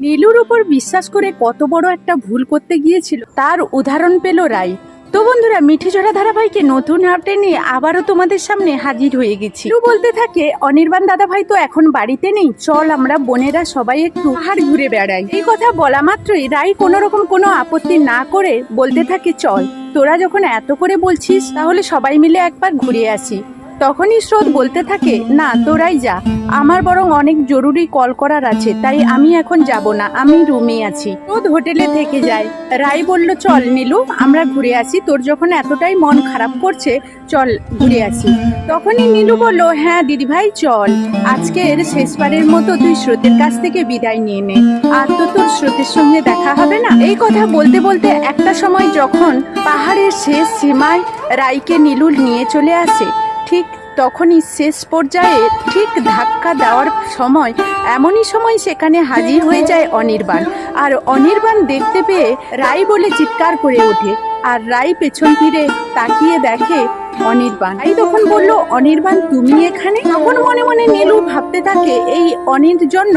নীলুর উপর বিশ্বাস করে কত বড় একটা ভুল করতে গিয়েছিল, তার উদাহরণ পেল রাই। তো বন্ধুরা, মিঠি ঝরা ধারাবাহিকে নতুন আপডেট নিয়ে আবারও তোমাদের সামনে হাজির হয়ে গেছি। বলতে থাকে, অনির্বাণ দাদাভাই তো এখন বাড়িতে নেই, চল আমরা বোনেরা সবাই একটু হাড় ঘুরে বেড়াই। এই কথা বলা মাত্রই রাই কোনো রকম কোনো আপত্তি না করে বলতে থাকে, চল, তোরা যখন এত করে বলছিস, তাহলে সবাই মিলে একবার ঘুরে আসি। তখনই স্রোত বলতে থাকে, না, তোরাই যা। আমার বরং অনেক জরুরি কল করার আছে, তাই আমি এখন যাব না, আমি রুমে আছি। স্রোত হোটেলে থেকে যায়। রাই বলল, চল নীলু আমরা ঘুরে আসি। তোর যখন এতটাই মন খারাপ করছে, চল ঘুরে আসি। তখনই নীলু বলল হ্যাঁ দিদিভাই, চল। আজকের শেষবারের মতো তুই স্রোতের কাছ থেকে বিদায় নিয়ে নে। আর তো তোর স্রোতের সঙ্গে দেখা হবে না? এই কথা বলতে বলতে একটা সময় যখন পাহাড়ের শেষ সীমায় রাইকে নীলু নিয়ে চলে আসে ঠিক তখনই শেষ পর্যায়ে ঠিক ধাক্কা দেওয়ার সময়, এমনই সময় সেখানে হাজির হয়ে যায় অনির্বাণ। আর অনির্বাণ দেখতে পেয়ে রাই বলে চিৎকার করে ওঠে। আর রাই পেছন ফিরে তাকিয়ে দেখে অনির্বাণ। রাই তখন বলল, অনির্বাণ, তুমি এখানে? তখন মনে মনে নীলু ভাবতে থাকে, এই অনির জন্য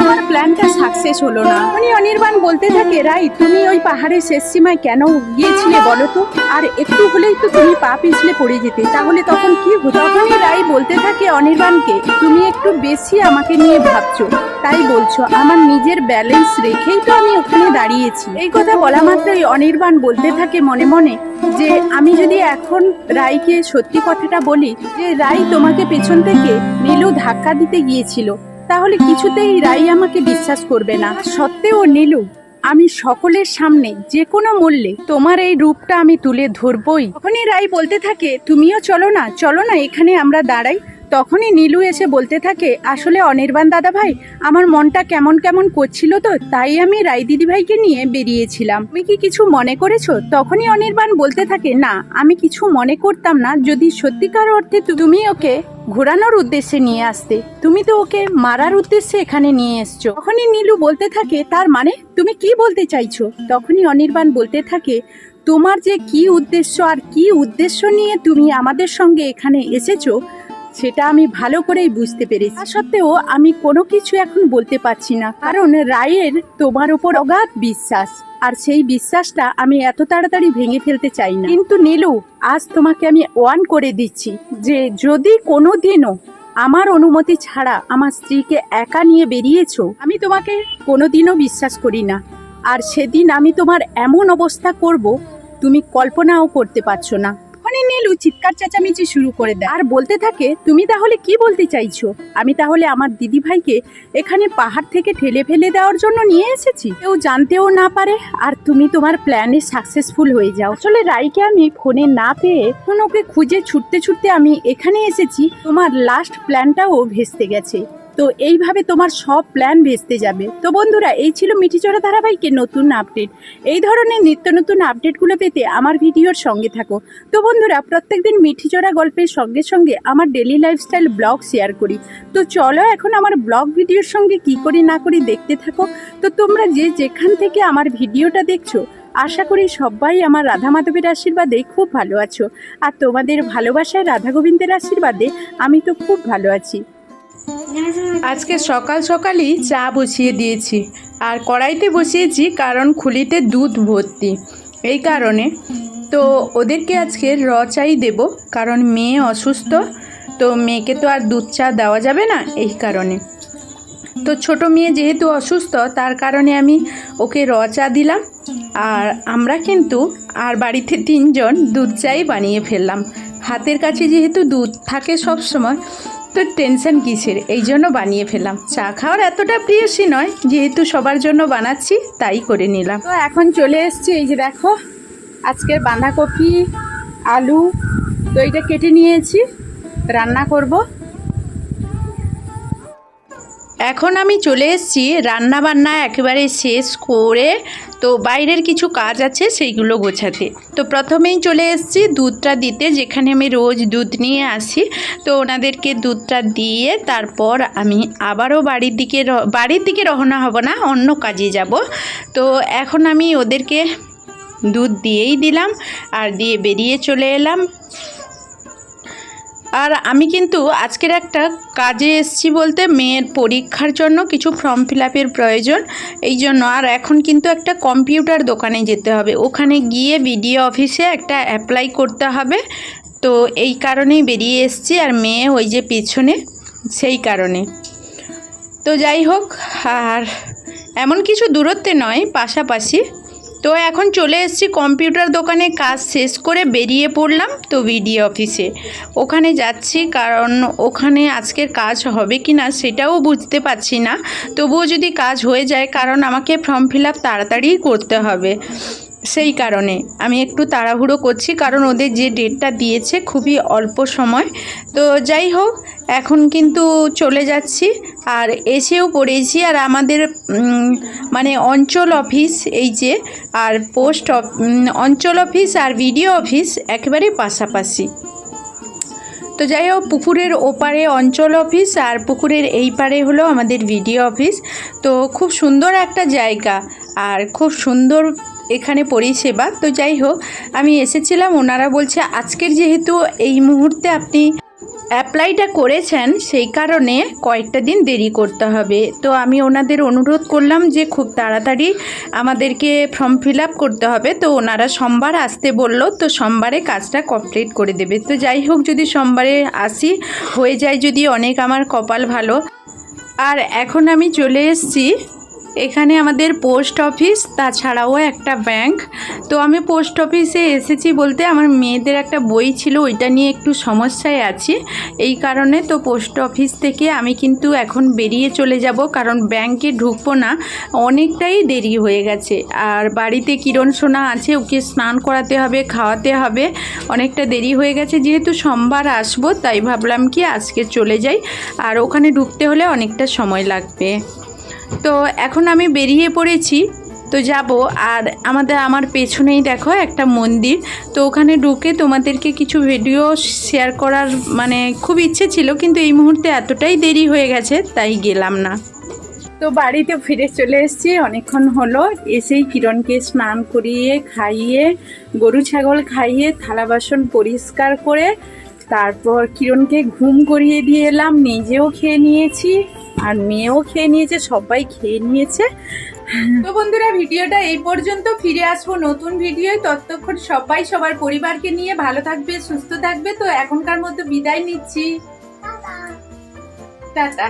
আমার প্ল্যানটা সাকসেস হলো না। উনি অনির্বাণ বলতে থাকে, রাই, তুমি ওই পাহাড়ের শেষ সীমায় কেন গিয়েছিলে বলো তো? আর একটু হলেই তো তুমি পা পিছলে পড়ে যেতে। তাহলে তখন কি হতো? তখনই রাই বলতে থাকে অনির্বাণকে, তুমি একটু বেশি আমাকে নিয়ে ভাবছ। তাই বলছো, আমার নিজের ব্যালেন্স রেখেই তো আমি ওখানে দাঁড়িয়েছি। এই কথা বলা মাত্রই অনির্বাণ বলতে থাকে মনে মনে যে আমি যদি এখন রাইকে সত্যি কথাটা বলি, যে রাই তোমাকে পেছন থেকে নীলু ধাক্কা দিতে গিয়েছিল, তাহলে কিছুতেই রাই আমাকে বিশ্বাস করবে না। সত্ত্বেও নীলু, আমি সকলের সামনে যে কোনো মূল্যে তোমার এই রূপটা আমি তুলে ধরবই। তখনই রাই বলতে থাকে, তুমিও চলো না চলো না, এখানে আমরা দাঁড়াই। তখনই নীলু এসে বলতে থাকে, আসলে অনির্বাণ দাদা ভাই আমার মনটা কেমন কেমন করছিল তো, তাই আমি রায় দিদি ভাইকে নিয়ে বেরিয়েছিলাম। তুমি কি কিছু মনে করেছ? তখনই অনির্বাণ বলতে থাকে, না, আমি কিছু মনে করতাম না, যদি সত্যিকার অর্থে তুমি ওকে ঘোরানোর উদ্দেশ্যে নিয়ে আসতে, তুমি তো ওকে মারার উদ্দেশ্যে এখানে নিয়ে এসছো। তখনই নীলু বলতে থাকে, তার মানে তুমি কি বলতে চাইছো? তখনই অনির্বাণ বলতে থাকে, তোমার যে কি উদ্দেশ্য আর কি উদ্দেশ্য নিয়ে তুমি আমাদের সঙ্গে এখানে এসেছ সেটা আমি ভালো করেই বুঝতে পেরেছি। সত্ত্বেও আমি কোনো কিছু এখন বলতে পারছি না। কারণ রায়ের তোমার উপর অগাধ বিশ্বাস। আর সেই বিশ্বাসটা আমি এত তাড়াতাড়ি ভেঙে ফেলতে চাই না। কিন্তু নীলু, আজ তোমাকে আমি ওয়ান করে দিচ্ছি যে যদি কোনো দিনও আমার অনুমতি ছাড়া আমার স্ত্রীকে একা নিয়ে বেরিয়েছো, আমি তোমাকে কোনোদিনও বিশ্বাস করি না। আর সেদিন আমি তোমার এমন অবস্থা করব, তুমি কল্পনাও করতে পারছ না। তখনই চিৎকার চেঁচামেচি শুরু করে দেয়। আর বলতে থাকে, তুমি তাহলে কি বলতে চাইছো? আমি তাহলে আমার দিদি ভাইকে এখানে পাহাড় থেকে ঠেলে ফেলে দেওয়ার জন্য নিয়ে এসেছি। কেউ জানতেও না পারে, আর তুমি তোমার প্ল্যানে সাকসেসফুল হয়ে যাও। আসলে রাইকে আমি ফোনে না পেয়ে ওকে খুঁজে ছুটতে ছুটতে আমি এখানে এসেছি। তোমার লাস্ট প্ল্যানটাও ভেস্তে গেছে। তো এইভাবে তোমার সব প্ল্যান ভেস্তে যাবে। তো বন্ধুরা, এই ছিল মিঠিচড়া ধারাবাহিকের নতুন আপডেট এই ধরনের নিত্য নতুন আপডেটগুলো পেতে আমার ভিডিওর সঙ্গে থাকো। তো বন্ধুরা, প্রত্যেকদিন মিঠিচড়া গল্পের সঙ্গে সঙ্গে আমার ডেলি লাইফস্টাইল ব্লগ শেয়ার করি। তো চলো এখন আমার ব্লগ ভিডিওর সঙ্গে কি করি না করি দেখতে থাকো। তো তোমরা যে যেখান থেকে আমার ভিডিওটা দেখছ, আশা করি সবাই আমার রাধা মাধবের আশীর্বাদে খুব ভালো আছো। আর তোমাদের ভালোবাসায় রাধা গোবিন্দের আশীর্বাদে আমি তো খুব ভালো আছি। আজকে সকাল সকালই চা বসিয়ে দিয়েছি। আর কড়াইতে বসিয়েছি কারণ খুলিতে দুধ ভর্তি। এই কারণে। তো ওদেরকে আজকে র চাই দেব, কারণ মেয়ে অসুস্থ, তো মেয়েকে তো আর দুধ চা দেওয়া যাবে না, এই কারণে। তো ছোট মেয়ে যেহেতু অসুস্থ, তার কারণে আমি ওকে র চা দিলাম। আর আমরা কিন্তু আর বাড়িতে তিনজন দুধ চাই বানিয়ে ফেললাম। হাতের কাছে যেহেতু দুধ থাকে সব সময় তো টেনশন কিসের? এই জন্য বানিয়ে ফেলাম চা খাওয়ার এতটা প্রিয়সী নয়, যেহেতু সবার জন্য বানাচ্ছি, তাই করে নিলাম। তো এখন চলে এসছি, এই যে দেখো, আজকের বাঁধাকপি, আলু, তো এইটা কেটে নিয়েছি, রান্না করব। এখন আমি চলে এসেছি রান্না বান্না একেবারে শেষ করে তো বাইরের কিছু কাজ আছে সেইগুলো গোছাতে। তো প্রথমেই চলে এসেছি দুধটা দিতে, যেখানে আমি রোজ দুধ নিয়ে আসি। তো ওনাদেরকে দুধটা দিয়ে তারপর আমি আবারও বাড়ির দিকে বাড়ির দিকে রওনা হব না, অন্য কাজে যাব। তো এখন আমি ওদেরকে দুধ দিয়েই দিলাম, আর দিয়ে বেরিয়ে চলে এলাম। আর আমি কিন্তু আজকের একটা কাজে এসেছি বলতে মেয়ের পরীক্ষার জন্য কিছু ফর্ম ফিল প্রয়োজন, এই জন্য। আর এখন কিন্তু একটা কম্পিউটার দোকানে যেতে হবে। ওখানে গিয়ে বিডিও অফিসে একটা অ্যাপ্লাই করতে হবে। তো এই কারণেই বেরিয়ে এসেছি আর মেয়ে ওই যে পিছনে, সেই কারণে। তো যাই হোক, আর এমন কিছু দূরত্বে নয়, পাশাপাশি। তো এখন চলে এসেছি কম্পিউটার দোকানে, কাজ শেষ করে বেরিয়ে পড়লাম তো বিডিও অফিসে। ওখানে যাচ্ছি কারণ ওখানে আজকের কাজ হবে কি না সেটাও বুঝতে পারছি না। তবুও যদি কাজ হয়ে যায়, কারণ আমাকে ফর্ম ফিল আপ তাড়াতাড়ি করতে হবে। সেই কারণে। আমি একটু তাড়াহুড়ো করছি কারণ ওদের যে ডেটটা দিয়েছে খুবই অল্প সময়। তো যাই হোক, এখন কিন্তু চলে যাচ্ছি। আর এসেও পড়েছি আর আমাদের মানে অঞ্চল অফিস এই যে, আর পোস্ট অঞ্চল অফিস আর ভিডিও অফিস একেবারে পাশাপাশি। তো যাই হোক, পুকুরের ওপারে অঞ্চল অফিস আর পুকুরের এই পারে হলো আমাদের ভিডিও অফিস। তো খুব সুন্দর একটা জায়গা। আর খুব সুন্দর এখানে পরিষেবা। তো যাই হোক, আমি এসেছিলাম, ওনারা বলছে, আজকের যেহেতু এই মুহূর্তে আপনি অ্যাপ্লাইটা করেছেন, সেই কারণে কয়েকটা দিন দেরি করতে হবে। তো আমি ওনাদের অনুরোধ করলাম যে, খুব তাড়াতাড়ি আমাদেরকে ফর্ম ফিল করতে হবে। তো ওনারা সোমবার আসতে বলল, তো সোমবারে কাজটা কমপ্লিট করে দেবে। তো যাই হোক, যদি সোমবারে আসি, হয়ে যায় যদি অনেক আমার কপাল ভালো। আর এখন আমি চলে এসেছি এখানে আমাদের পোস্ট অফিস, তাছাড়াও একটা ব্যাংক। তো আমি পোস্ট অফিসে এসেছি বলতে আমার মেয়েদের একটা বই ছিল, ওইটা নিয়ে একটু সমস্যায় আছি। এই কারণে তো পোস্ট অফিস থেকে আমি কিন্তু এখন বেরিয়ে চলে যাব, কারণ ব্যাংকে ঢুকবো না, অনেকটাই দেরি হয়ে গেছে। আর বাড়িতে কিরণ সোনা আছে, ওকে স্নান করাতে হবে, খাওয়াতে হবে, অনেকটা দেরি হয়ে গেছে। যেহেতু সোমবার আসব, তাই ভাবলাম কি আজকে চলে যাই, আর ওখানে ঢুকতে হলে অনেকটা সময় লাগবে। তো এখন আমি বেরিয়ে পড়েছি, তো যাব। আর আমাদের, আমার পেছনেই দেখো একটা মন্দির। তো ওখানে ঢুকে তোমাদেরকে কিছু ভিডিও শেয়ার করার মানে খুব ইচ্ছে ছিল, কিন্তু এই মুহূর্তে এতটাই দেরি হয়ে গেছে, তাই গেলাম না। তো বাড়িতে ফিরে চলে এসেছি, অনেকক্ষণ হলো। এসেই কিরণকে স্নান করিয়ে, খাইয়ে, গরু, ছাগল খাইয়ে, থালা বাসন পরিষ্কার করে তারপর কিরণকে ঘুম করিয়ে দিয়ে এলাম নিজেও খেয়ে নিয়েছি আর মেয়েও খেয়ে নিয়েছে সবাই খেয়ে নিয়েছে। তো বন্ধুরা ভিডিওটা এই পর্যন্ত। ফিরে আসব নতুন ভিডিও ততক্ষণ সবাই সবার পরিবারকে নিয়ে ভালো থাকবে সুস্থ থাকবে। তো এখনকার মতো বিদায় নিচ্ছি। টাটা।